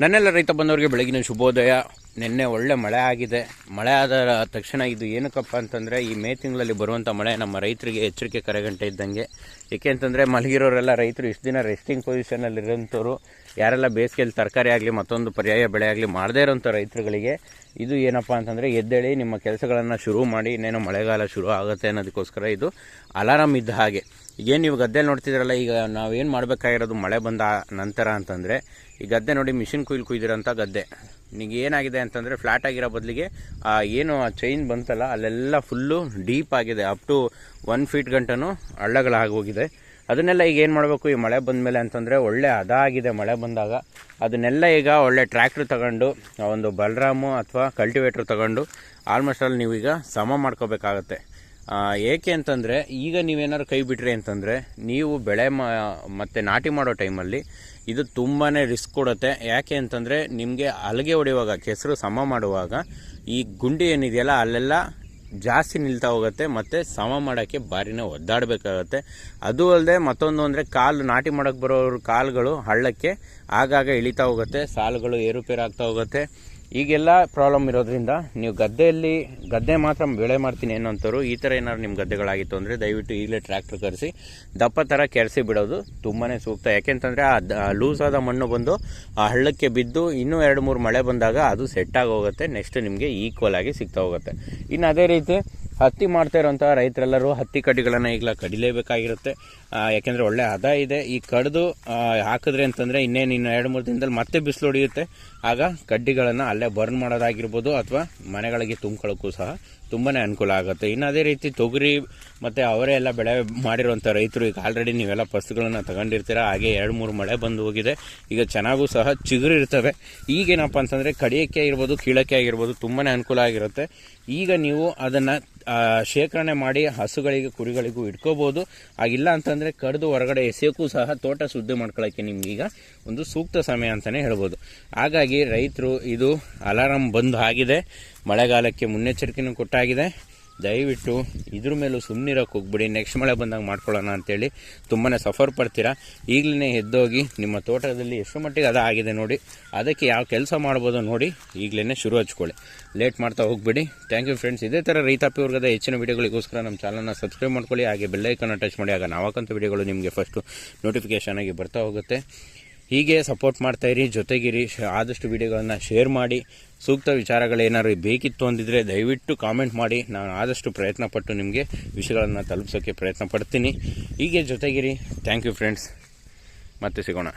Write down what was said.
ನನ್ನೆಲ್ಲ ರೈತ ಬಂದವರಿಗೆ ಬೆಳಗಿನ ಶುಭೋದಯ. ನಿನ್ನೆ ಒಳ್ಳೆ ಮಳೆ ಆಗಿದೆ. ಮಳೆ ಆದ ತಕ್ಷಣ ಇದು ಏನಕ್ಕಪ್ಪ ಅಂತಂದರೆ, ಈ ಮೇ ತಿಂಗಳಲ್ಲಿ ಬರುವಂಥ ಮಳೆ ನಮ್ಮ ರೈತರಿಗೆ ಎಚ್ಚರಿಕೆ ಕರೆಗಂಟೆ ಇದ್ದಂಗೆ. ಏಕೆ ಅಂತಂದರೆ, ಮಲಗಿರೋರೆಲ್ಲ ರೈತರು ಇಷ್ಟು ದಿನ ರೆಸ್ಟಿಂಗ್ ಪೊಸಿಷನಲ್ಲಿ ಇರೋಂಥವ್ರು. ಯಾರೆಲ್ಲ ಬೇಸಿಗೆಯಲ್ಲಿ ತರಕಾರಿ ಆಗಲಿ, ಮತ್ತೊಂದು ಪರ್ಯಾಯ ಬೆಳೆ ಆಗಲಿ ಮಾಡದೇ ಇರೋಂಥ ರೈತರುಗಳಿಗೆ ಇದು ಏನಪ್ಪ ಅಂತಂದರೆ, ಎದ್ದೇಳಿ ನಿಮ್ಮ ಕೆಲಸಗಳನ್ನು ಶುರು ಮಾಡಿ ಇನ್ನೇನು ಮಳೆಗಾಲ ಶುರು ಆಗುತ್ತೆ ಅನ್ನೋದಕ್ಕೋಸ್ಕರ ಇದು ಅಲಾರಾಮ್ ಇದ್ದ ಹಾಗೆ. ಈಗೇನು ನೀವು ಗದ್ದೆಯಲ್ಲಿ ನೋಡ್ತಿದ್ರಲ್ಲ, ಈಗ ನಾವೇನು ಮಾಡಬೇಕಾಗಿರೋದು ಮಳೆ ಬಂದ ನಂತರ ಅಂತಂದರೆ, ಈ ಗದ್ದೆ ನೋಡಿ ಮಿಷಿನ್ ಕುಯ್ಲು ಕುಯ್ದಿರೋಂಥ ಗದ್ದೆ. ನಿಮಗೆ ಏನಾಗಿದೆ ಅಂತಂದರೆ ಫ್ಲಾಟ್ ಆಗಿರೋ ಬದಲಿಗೆ, ಆ, ಏನು ಆ ಚೈನ್ ಬಂತಲ್ಲ, ಅಲ್ಲೆಲ್ಲ ಫುಲ್ಲು ಡೀಪ್ ಆಗಿದೆ ಅಪ್ ಟು ಒನ್ ಫೀಟ್ ಗಂಟನೂ ಹಳ್ಳಗಳಾಗೋಗಿದೆ ಅದನ್ನೆಲ್ಲ ಈಗ ಏನು ಮಾಡಬೇಕು, ಈ ಮಳೆ ಬಂದ ಮೇಲೆ ಅಂತಂದರೆ ಒಳ್ಳೆ ಹದ ಆಗಿದೆ ಮಳೆ ಬಂದಾಗ. ಅದನ್ನೆಲ್ಲ ಈಗ ಒಳ್ಳೆ ಟ್ರ್ಯಾಕ್ಟ್ರ್ ತಗೊಂಡು ಒಂದು ಬಲರಾಮು ಅಥವಾ ಕಲ್ಟಿವೇಟ್ರ್ ತಗೊಂಡು ಆಲ್ಮೋಸ್ಟ್ ಅಲ್ಲಿ ನೀವೀಗ ಸಮ ಮಾಡ್ಕೋಬೇಕಾಗತ್ತೆ. ಏಕೆ ಅಂತಂದರೆ ಈಗ ನೀವೇನಾದ್ರು ಕೈ ಬಿಟ್ರಿ ಅಂತಂದರೆ ನೀವು ಬೆಳೆ ಮ, ಮತ್ತು ನಾಟಿ ಮಾಡೋ ಟೈಮಲ್ಲಿ ಇದು ತುಂಬಾ ರಿಸ್ಕ್ ಕೊಡುತ್ತೆ. ಯಾಕೆ ಅಂತಂದರೆ ನಿಮಗೆ ಅಲಗೆ ಹೊಡೆಯುವಾಗ, ಕೆಸರು ಸಮ ಮಾಡುವಾಗ ಈ ಗುಂಡಿ ಏನಿದೆಯಲ್ಲ, ಅಲ್ಲೆಲ್ಲ ಜಾಸ್ತಿ ನಿಲ್ತಾ ಹೋಗುತ್ತೆ ಮತ್ತು ಸಮ ಮಾಡೋಕ್ಕೆ ಭಾರಿನೇ ಒದ್ದಾಡಬೇಕಾಗತ್ತೆ. ಅದು ಅಲ್ಲದೆ ಮತ್ತೊಂದು ಅಂದರೆ ಕಾಲು ನಾಟಿ ಮಾಡೋಕ್ಕೆ ಬರೋರು ಕಾಲುಗಳು ಹಳ್ಳಕ್ಕೆ ಆಗಾಗ ಇಳಿತಾ ಹೋಗುತ್ತೆ, ಸಾಲುಗಳು ಏರುಪೇರು ಆಗ್ತಾ ಹೋಗುತ್ತೆ. ಈಗೆಲ್ಲ ಪ್ರಾಬ್ಲಮ್ ಇರೋದ್ರಿಂದ ನೀವು ಗದ್ದೆಯಲ್ಲಿ ಗದ್ದೆ ಮಾತ್ರ ಬೆಳೆ ಮಾಡ್ತೀನಿ ಅಂತವರು ಈ ಥರ ಏನಾದ್ರು ನಿಮ್ಮ ಗದ್ದೆಗಳಾಗಿತ್ತು ಅಂದರೆ ದಯವಿಟ್ಟು ಈಗಲೇ ಟ್ರ್ಯಾಕ್ಟರ್ ಕರೆಸಿ, ದಪ್ಪ ಥರ ಕೆರೆಸಿ ಬಿಡೋದು ತುಂಬಾ ಸೂಕ್ತ. ಯಾಕೆಂತಂದರೆ ಆ ಲೂಸ್ ಆದ ಮಣ್ಣು ಬಂದು ಆ ಹಳ್ಳಕ್ಕೆ ಬಿದ್ದು ಇನ್ನೂ ಎರಡು ಮೂರು ಮಳೆ ಬಂದಾಗ ಅದು ಸೆಟ್ ಹೋಗುತ್ತೆ ನೆಕ್ಸ್ಟ್ ನಿಮಗೆ ಈಕ್ವಲ್ ಆಗಿ ಸಿಗ್ತಾ ಹೋಗುತ್ತೆ. ಇನ್ನು ಅದೇ ರೀತಿ ಹತ್ತಿ ಮಾಡ್ತಾ ಇರೋಂಥ ರೈತರೆಲ್ಲರೂ ಹತ್ತಿ ಕಡ್ಡಿಗಳನ್ನು ಈಗಲ ಕಡಿಲೇಬೇಕಾಗಿರುತ್ತೆ. ಯಾಕೆಂದರೆ ಒಳ್ಳೆ ಹದ ಇದೆ. ಈ ಕಡಿದು ಹಾಕಿದ್ರೆ ಅಂತಂದರೆ ಇನ್ನೇನು ಇನ್ನು ಎರಡು, ಮೂರು ದಿನದಲ್ಲಿ ಮತ್ತೆ ಬಿಸಿಲು ಹೊಡೆಯುತ್ತೆ. ಆಗ ಕಡ್ಡಿಗಳನ್ನು ಅಲ್ಲೇ ಬರ್ನ್ ಮಾಡೋದಾಗಿರ್ಬೋದು ಅಥವಾ ಮನೆಗಳಿಗೆ ತುಂಬ್ಕೊಳ್ಳೋಕ್ಕೂ ಸಹ ತುಂಬಾ ಅನುಕೂಲ ಆಗುತ್ತೆ. ಇನ್ನು ಅದೇ ರೀತಿ ತೊಗರಿ ಮತ್ತು ಅವರೇ ಎಲ್ಲ ಬೆಳೆ ಮಾಡಿರುವಂಥ ರೈತರು ಈಗ ಆಲ್ರೆಡಿ ನೀವೆಲ್ಲ ಫಸ್ಟ್ಗಳನ್ನು ತಗೊಂಡಿರ್ತೀರ, ಹಾಗೆ ಎರಡು, ಮೂರು ಮಳೆ ಬಂದು ಹೋಗಿದೆ. ಈಗ ಚೆನ್ನಾಗೂ ಸಹ ಚಿಗುರು ಇರ್ತವೆ. ಈಗೇನಪ್ಪ ಅಂತಂದರೆ ಕಡಿಯೋಕ್ಕೆ ಆಗಿರ್ಬೋದು, ಕೀಳಕ್ಕೆ ಆಗಿರ್ಬೋದು ತುಂಬಾ ಅನುಕೂಲ ಆಗಿರುತ್ತೆ. ಈಗ ನೀವು ಅದನ್ನು ಶೇಖರಣೆ ಮಾಡಿ ಹಸುಗಳಿಗೆ, ಕುರಿಗಳಿಗೂ ಇಟ್ಕೋಬೋದು. ಆಗಿಲ್ಲ ಅಂತಂದರೆ ಕಡಿದು ಹೊರಗಡೆ ಎಸೆಯೋಕ್ಕೂ ಸಹ ತೋಟ ಶುದ್ಧಿ ಮಾಡ್ಕೊಳ್ಳೋಕ್ಕೆ ನಿಮ್ಗೀಗ ಒಂದು ಸೂಕ್ತ ಸಮಯ ಅಂತಲೇ ಹೇಳ್ಬೋದು. ಹಾಗಾಗಿ ರೈತರು, ಇದು ಅಲಾರಾಮ್ ಬಂದು ಆಗಿದೆ. ಮಳೆಗಾಲಕ್ಕೆ ಮುನ್ನೆಚ್ಚರಿಕೆನೂ ಕೊಟ್ಟಾಗಿದೆ. ದಯವಿಟ್ಟು ಇದ್ರ ಮೇಲೂ ಸುಮ್ಮನಿರೋಕೆ ಹೋಗ್ಬಿಡಿ. ನೆಕ್ಸ್ಟ್ ಮಳೆ ಬಂದಾಗ ಮಾಡ್ಕೊಳ್ಳೋಣ ಅಂತೇಳಿ ತುಂಬಾ ಸಫರ್ ಪಡ್ತೀರಾ? ಈಗಲೇ ಎದ್ದೋಗಿ ನಿಮ್ಮ ತೋಟದಲ್ಲಿ ಎಷ್ಟು ಮಟ್ಟಿಗೆ ಅದು ಆಗಿದೆ ನೋಡಿ. ಅದಕ್ಕೆ ಯಾವ ಕೆಲಸ ಮಾಡ್ಬೋದು ನೋಡಿ ಈಗಲೇ ಶುರು ಹಚ್ಕೊಳ್ಳಿ. ಲೇಟ್ ಮಾಡ್ತಾ ಹೋಗ್ಬಿಡಿ. ಥ್ಯಾಂಕ್ ಯು ಫ್ರೆಂಡ್ಸ್ ಇದೇ ಥರ ರೈತಾಪಿ ವರ್ಗದ ಹೆಚ್ಚಿನ ವಿಡಿಯೋಗಳಿಗೋಸ್ಕರ ನಮ್ಮ ಚಾನಲ್ನ ಸಬ್ಸ್ಕ್ರೈಬ್ ಮಾಡ್ಕೊಳ್ಳಿ. ಹಾಗೆ ಬೆಲ್ಲೈಕನ್ನು ಟಚ್ ಮಾಡಿ. ಆಗ ನಾವಾಕಂತ ವಿಡಿಯೋಗಳು ನಿಮಗೆ ಫಸ್ಟು ನೋಟಿಫಿಕೇಷನ್ ಆಗಿ ಬರ್ತಾ ಹೋಗುತ್ತೆ. ಹೀಗೆ ಸಪೋರ್ಟ್ ಮಾಡ್ತಾ ಇರಿ, ಜೊತೆಗಿರಿ ಆದಷ್ಟು ವಿಡಿಯೋಗಳನ್ನು ಶೇರ್ ಮಾಡಿ, ಸೂಕ್ತ ವಿಚಾರಗಳೇನಾದ್ರು ಬೇಕಿತ್ತು ಅಂದಿದ್ರೆ ದಯವಿಟ್ಟು ಕಾಮೆಂಟ್ ಮಾಡಿ. ನಾನು ಆದಷ್ಟು ಪ್ರಯತ್ನ ಪಟ್ಟು ನಿಮಗೆ ವಿಷಯಗಳನ್ನು ತಲುಪಿಸೋಕ್ಕೆ ಪ್ರಯತ್ನ ಪಡ್ತೀನಿ. ಹೀಗೆ ಜೊತೆಗಿರಿ. ಥ್ಯಾಂಕ್ ಯು ಫ್ರೆಂಡ್ಸ್ ಮತ್ತೆ ಸಿಗೋಣ.